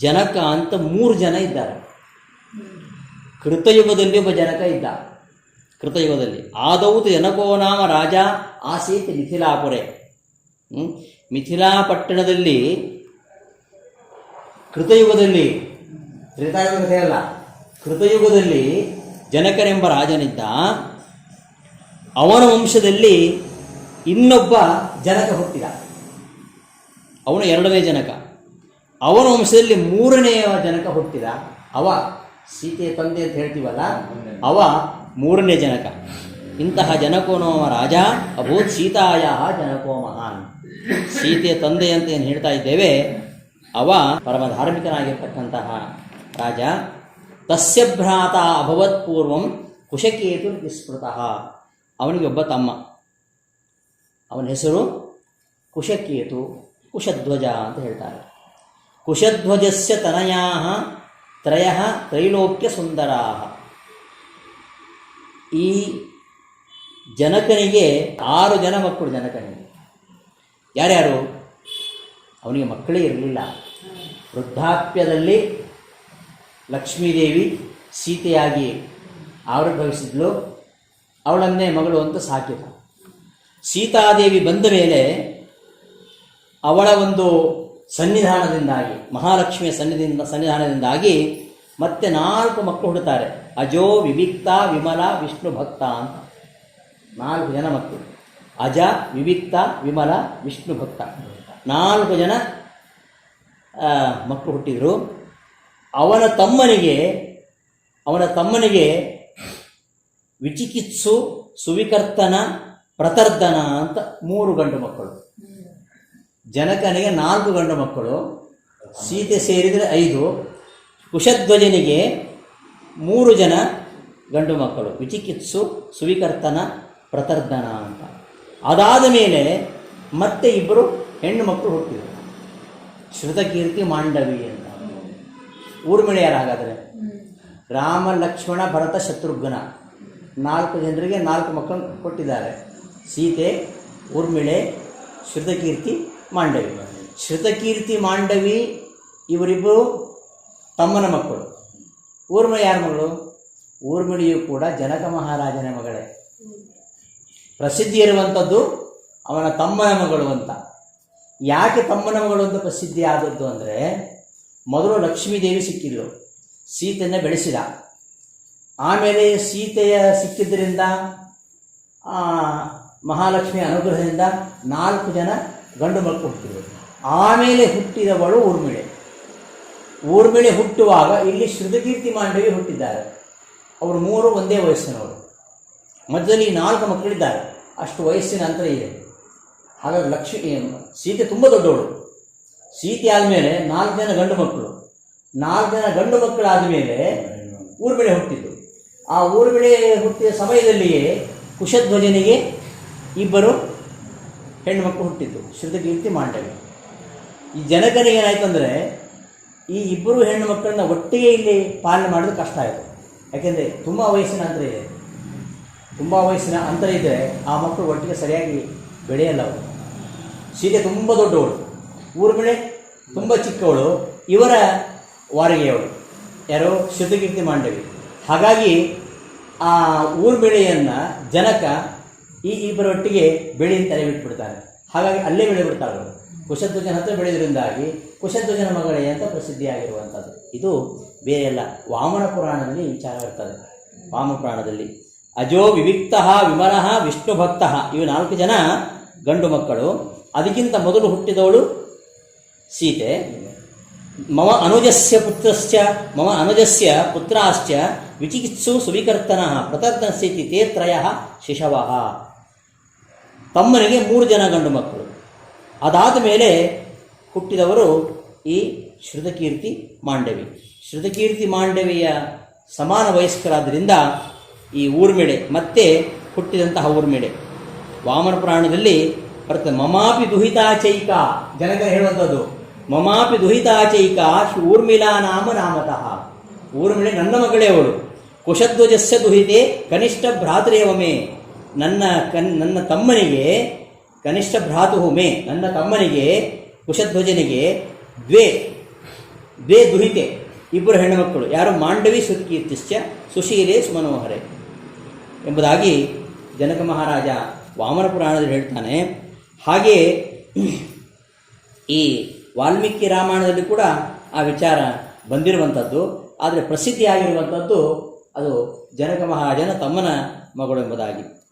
ಜನಕ ಅಂತ ಮೂರು ಜನ ಇದ್ದಾರೆ. ಕೃತಯುಗದಲ್ಲಿ ಒಬ್ಬ ಜನಕ ಇದ್ದ. ಕೃತಯುಗದಲ್ಲಿ. ಆದೌತು ಜನಕೋ ನಾಮ ರಾಜ ಆಸೀತ್ ಮಿಥಿಲಾಪುರೆ? ಮಿಥಿಲಾ ಪಟ್ಟಣದಲ್ಲಿ ಕೃತಯುಗದಲ್ಲಿ ತ್ರೇತಾಯುಗದ ಕಥೆ ಅಲ್ಲ. ಕೃತಯುಗದಲ್ಲಿ ಜನಕನೆಂಬ ರಾಜನಿದ್ದ. ಅವನ ವಂಶದಲ್ಲಿ ಇನ್ನೊಬ್ಬ ಜನಕ ಹುಟ್ಟಿದ. ಅವನು ಎರಡನೇ ಜನಕ. ಅವನ ವಂಶದಲ್ಲಿ ಮೂರನೆಯ ಜನಕ ಹುಟ್ಟಿದ. ಅವ ಸೀತೆಯ ತಂದೆ ಅಂತ ಹೇಳ್ತೀವಲ್ಲ? ಅವ ಮೂರನೇ ಜನಕ. ಇಂತಹ ಜನಕೋನೋಮ ರಾಜ, ಅಭೂತ್ ಸೀತಾಯ ಜನಕೋ ಮಹಾನ್. ಸೀತೆಯ ತಂದೆ ಅಂತ ಏನು ಹೇಳ್ತಾ ಇದ್ದೇವೆ? ಅವ ಪರಮ ಧಾರ್ಮಿಕನಾಗಿರ್ತಕ್ಕಂತಹ ರಾಜ. ತಸ್ಯ ಭ್ರಾತ ಅಭವತ್ ಪೂರ್ವಂ ಕುಶಕೇತು ವಿಸ್ಮೃತ. ಅವನಿಗೆ ಒಬ್ಬ ತಮ್ಮ. ಅವನ ಹೆಸರು ಕುಶಕೇತು, ಕುಶಧ್ವಜ ಅಂತ ಹೇಳ್ತಾರೆ. ಕುಶಧ್ವಜಸ್ಯ ತನಯಾ, ತ್ರಯ ತ್ರೈಲೋಕ್ಯ ಸುಂದರ. ಈ ಜನಕನಿಗೆ ಆರು ಜನ ಮಕ್ಕಳು ಜನಕನಿಗೆ. ಯಾರ್ಯಾರು? ಅವನಿಗೆ ಮಕ್ಕಳೇ ಇರಲಿಲ್ಲ. ವೃದ್ಧಾಪ್ಯದಲ್ಲಿ ಲಕ್ಷ್ಮೀದೇವಿ ಸೀತೆಯಾಗಿ ಆವಿರ್ಭವಿಸಿದ್ಲು. ಅವಳನ್ನೇ ಮಗಳು ಅಂತ ಸಾಕಿದ. ಸೀತಾದೇವಿ ಬಂದ ಮೇಲೆ ಅವಳ ಒಂದು ಸನ್ನಿಧಾನದಿಂದಾಗಿ, ಮಹಾಲಕ್ಷ್ಮಿಯ ಸನ್ನಿಧಿಯಿಂದ, ಸನ್ನಿಧಾನದಿಂದಾಗಿ ಮತ್ತೆ ನಾಲ್ಕು ಮಕ್ಕಳು ಹುಡುತಾರೆ ಅಜೋ ವಿವಿಕ್ತ ವಿಮಲ ವಿಷ್ಣು ಭಕ್ತ ಅಂತ. ನಾಲ್ಕು ಜನ ಮಕ್ಕಳು. ಅಜ ವಿವಿಕ್ತ ವಿಮಲ ವಿಷ್ಣು ಭಕ್ತ. ನಾಲ್ಕು ಜನ ಮಕ್ಕಳು ಹುಟ್ಟಿದರು. ಅವನ ತಮ್ಮನಿಗೆ ಅವನ ತಮ್ಮನಿಗೆ ವಿಚಿಕಿತ್ಸು, ಸುವಿಕರ್ತನ ಪ್ರತರ್ಧನ ಅಂತ ಮೂರು ಗಂಡು ಮಕ್ಕಳು. ಜನಕನಿಗೆ ನಾಲ್ಕು ಗಂಡು ಮಕ್ಕಳು, ಸೀತೆ ಸೇರಿದರೆ ಐದು, ಕುಶಧ್ವಜನಿಗೆ ಮೂರು ಜನ ಗಂಡು ಮಕ್ಕಳು. ವಿಚಿಕಿತ್ಸು, ಸುವಿಕರ್ತನ, ಪ್ರತರ್ಧನ ಅಂತ. ಅದಾದ ಮೇಲೆ ಮತ್ತೆ ಇಬ್ಬರು ಹೆಣ್ಣು ಮಕ್ಕಳು ಹುಟ್ಟಿದರು. ಶ್ರುತಕೀರ್ತಿ ಮಾಂಡವಿ ಅಂತ. ಊರ್ಮಿಳೆ ಯಾರು ರಾಮ, ಲಕ್ಷ್ಮಣ, ಭರತ, ಶತ್ರುಘ್ನ. ನಾಲ್ಕು ಜನರಿಗೆ ನಾಲ್ಕು ಮಕ್ಕಳು ಕೊಟ್ಟಿದ್ದಾರೆ. ಸೀತೆ, ಊರ್ಮಿಳೆ, ಶ್ರುತಕೀರ್ತಿ ಮಾಂಡವಿ. ಶ್ರುತಕೀರ್ತಿ ಮಾಂಡವಿ ಇವರಿಬ್ಬರು ತಮ್ಮನ ಮಕ್ಕಳು. ಊರ್ಮಿಳಿ ಯಾರ ಮಗಳು? ಊರ್ಮಿಳಿಯು ಕೂಡ ಜನಕ ಮಹಾರಾಜನ ಮಗಳೇ. ಪ್ರಸಿದ್ಧಿ ಇರುವಂಥದ್ದು ಅವನ ತಮ್ಮನ ಮಗಳು ಅಂತ. ಯಾಕೆ ತಮ್ಮನ ಮಗಳು ಅಂತ ಪ್ರಸಿದ್ಧಿ ಆದದ್ದು ಅಂದರೆ, ಮೊದಲು ಲಕ್ಷ್ಮೀದೇವಿ ಸಿಕ್ಕಿದ್ಲು. ಸೀತೆಯನ್ನು ಬೆಳೆಸಿದ. ಆಮೇಲೆ ಸೀತೆಯ ಸಿಕ್ಕಿದ್ದರಿಂದ ಮಹಾಲಕ್ಷ್ಮಿ ಅನುಗ್ರಹದಿಂದ ನಾಲ್ಕು ಜನ ಗಂಡು ಮಕ್ಕಳು ಹುಟ್ಟಿದರು. ಆಮೇಲೆ ಹುಟ್ಟಿದವಳು ಊರ್ಮಿಳೆ. ಊರ್ಮಿಳೆ ಹುಟ್ಟುವಾಗ ಇಲ್ಲಿ ಶ್ರುತಕೀರ್ತಿ ಮಾಂಡವಿ ಹುಟ್ಟಿದ್ದಾರೆ. ಅವರು ಮೂರು ಒಂದೇ ವಯಸ್ಸಿನವರು. ಮಧ್ಯದಲ್ಲಿ ನಾಲ್ಕು ಮಕ್ಕಳಿದ್ದಾರೆ. ಅಷ್ಟು ವಯಸ್ಸಿನ ಅಂತರ ಇದೆ. ಹಾಗಾಗಿ ಲಕ್ಷ್ಮಿ ಸೀತೆ ತುಂಬ ದೊಡ್ಡವಳು. ಸೀತೆ ಆದಮೇಲೆ ನಾಲ್ಕು ಜನ ಗಂಡು ಮಕ್ಕಳು. ನಾಲ್ಕು ಜನ ಗಂಡು ಮಕ್ಕಳಾದ ಮೇಲೆ ಊರ್ಮಿಳೆ ಹುಟ್ಟಿದ್ದು. ಆ ಊರ್ಮಿಳೆ ಹುಟ್ಟಿದ ಸಮಯದಲ್ಲಿಯೇ ಕುಶಧ್ವಜನಿಗೆ ಇಬ್ಬರು ಹೆಣ್ಣು ಮಕ್ಕಳು ಹುಟ್ಟಿದ್ದು ಶ್ರುತಕೀರ್ತಿ ಮಾಂಡವಿ ಈ ಜನಕನಿಗೆ ಏನಾಯ್ತು ಅಂದರೆ ಈ ಇಬ್ಬರು ಹೆಣ್ಣು ಮಕ್ಕಳನ್ನ ಒಟ್ಟಿಗೆ ಇಲ್ಲಿ ಪಾಲನೆ ಮಾಡೋದು ಕಷ್ಟ ಆಯಿತು. ಯಾಕೆಂದರೆ ತುಂಬ ವಯಸ್ಸಿನ ಅಂತರ ಇದೆ. ತುಂಬ ವಯಸ್ಸಿನ ಅಂತರ ಇದ್ದರೆ ಆ ಮಕ್ಕಳು ಒಟ್ಟಿಗೆ ಸರಿಯಾಗಿ ಬೆಳೆಯಲ್ಲ ಅವರು. ಸೀತೆ ತುಂಬ ದೊಡ್ಡವಳು. ಊರ್ಮಿಳೆ ತುಂಬ ಚಿಕ್ಕವಳು. ಇವರ ವಾರಿಗೆಯವಳು. ಯಾರೋ? ಶ್ರುತಕೀರ್ತಿ ಮಾಂಡವಿ ಹಾಗಾಗಿ ಆ ಊರ್ಮಿಳೆಯನ್ನು ಜನಕ ಈ ಇಬ್ಬರೊಟ್ಟಿಗೆ ಬೆಳೆ ತಲೆ ಬಿಟ್ಬಿಡ್ತಾರೆ. ಹಾಗಾಗಿ ಅಲ್ಲೇ ಬೆಳೆ ಬಿಡ್ತಾಳೆ ಅವಳು ಕುಶಧ್ವಜನ ಹತ್ರ ಬೆಳೆದ್ರಿಂದಾಗಿ ಕುಶಧ್ವಜನ ಮಗಳೇ ಅಂತ ಪ್ರಸಿದ್ಧಿಯಾಗಿರುವಂಥದ್ದು. ಇದು ಬೇರೆಯಲ್ಲ, ವಾಮನ ಪುರಾಣದಲ್ಲಿ ವಿಚಾರ ಇರ್ತದೆ. ವಾಮ ಪುರಾಣದಲ್ಲಿ, ಅಜೋ ವಿವಿಕ್ತ ವಿಮಲಃ ವಿಷ್ಣು ಭಕ್ತ ಇವು ನಾಲ್ಕು ಜನ ಗಂಡು ಮಕ್ಕಳು. ಅದಕ್ಕಿಂತ ಮೊದಲು ಹುಟ್ಟಿದವಳು ಸೀತೆ. ಮಮ ಅನುಜಸ್ಯ ಪುತ್ರಸ್ಯ, ಮಮ ಅನುಜಸ್ಯ ಪುತ್ರಾಶ್ಚ ವಿಚಿಕಿತ್ಸು ಸುವಿಕರ್ತನ ಪ್ರತರ್ತನಸ್ಯ ಇತಿ ತೇ ತ್ರಯ ಶಿಶವಃ. ತಮ್ಮನಿಗೆ ಮೂರು ಜನ ಗಂಡು ಮಕ್ಕಳು. ಅದಾದ ಮೇಲೆ ಹುಟ್ಟಿದವರು ಈ ಶ್ರುತಕೀರ್ತಿ ಮಾಂಡವಿ. ಶ್ರುತಕೀರ್ತಿ ಮಾಂಡವಿಯ ಸಮಾನ ವಯಸ್ಕರಾದ್ದರಿಂದ ಈ ಊರ್ಮಿಳೆ, ಮತ್ತೆ ಹುಟ್ಟಿದಂತಹ ಊರ್ಮಿಳೆ. ವಾಮನ ಪ್ರಾಣದಲ್ಲಿ ಬರ್ತದೆ ಮಮಾಪಿ ದುಹಿತಾಚೈಕ ಜನಕ ಹೇಳುವಂಥದ್ದು. ಮಮಾಪಿ ದುಹಿತಾಚೈಕ ಊರ್ಮಿಳಾ ನಾಮ ನಾಮತಃ. ಊರ್ಮಿಳೆ ನನ್ನ ಮಗಳೇ ಅವಳು. ಕುಶಧ್ವಜಸ್ಯ ದುಹಿತೆ ಕನಿಷ್ಠ ಭ್ರಾತರೇವ ಮೇ. ನನ್ನ ಕನ್, ನನ್ನ ತಮ್ಮನಿಗೆ ಕನಿಷ್ಠ ಭ್ರಾತುಹುಮೆ, ನನ್ನ ತಮ್ಮನಿಗೆ ಕುಶಧ್ವಜನಿಗೆ ದ್ವೇ ದ್ವೇ ದುಹಿತೆ, ಇಬ್ಬರು ಹೆಣ್ಣುಮಕ್ಕಳು. ಯಾರು ಮಾಂಡವಿ ಸುಕೀರ್ತಿಶ್ಚ, ಸುಶೀಲೆ, ಸುಮನೋಹರೆ ಎಂಬುದಾಗಿ ಜನಕ ಮಹಾರಾಜ ವಾಮನ ಪುರಾಣದಲ್ಲಿ ಹೇಳ್ತಾನೆ. ಹಾಗೆ ಈ ವಾಲ್ಮೀಕಿ ರಾಮಾಯಣದಲ್ಲಿ ಕೂಡ ಆ ವಿಚಾರ ಬಂದಿರುವಂಥದ್ದು. ಆದರೆ ಪ್ರಸಿದ್ಧಿಯಾಗಿರುವಂಥದ್ದು ಅದು ಜನಕ ಮಹಾರಾಜನ ತಮ್ಮನ ಮಗಳು ಎಂಬುದಾಗಿ.